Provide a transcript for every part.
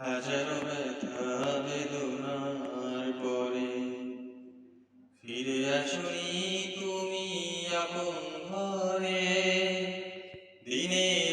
হাজারো ব্যথা বেদনার পরে। ফিরে আসুনি তুমি আপন ঘরে। দিনের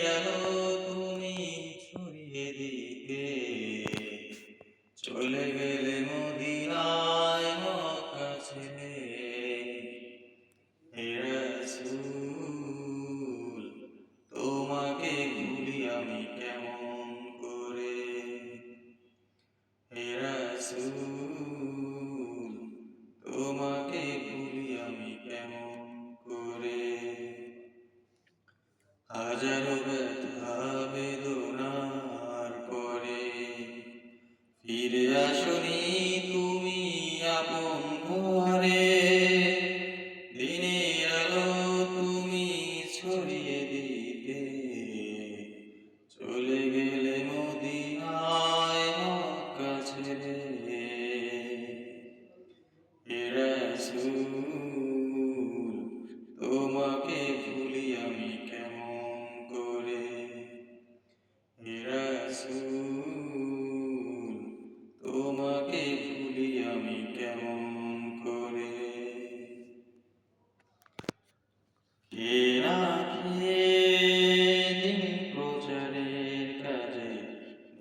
Jesus. তোমাকে ভুলি আমি কেমন করে? দিন প্রচারের কাজে?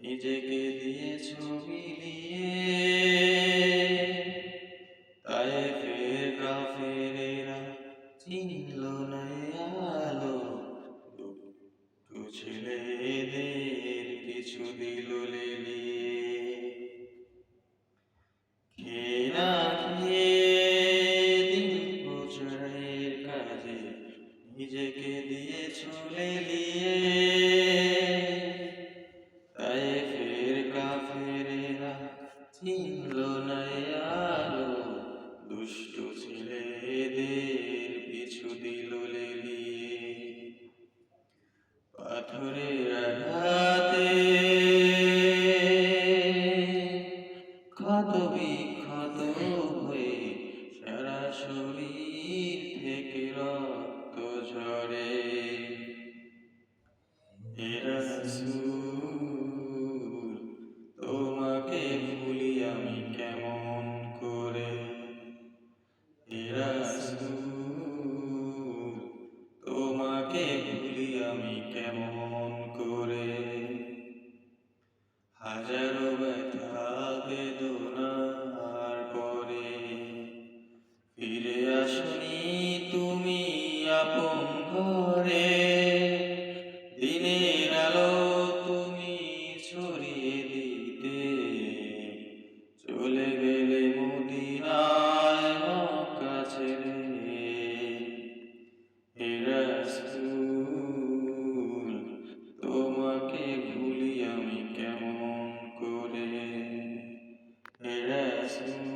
নিজেকে দিয়ে ছবি নিয়ে। তাই ফের কাফেরেরা চিনল পাথরের আঘাতে। ক্ষত ভুলে গেলে মদিনায় মক্কা ছেড়ে রাসূল তোমাকে ভুলি আমি কেমন করে? রাসূল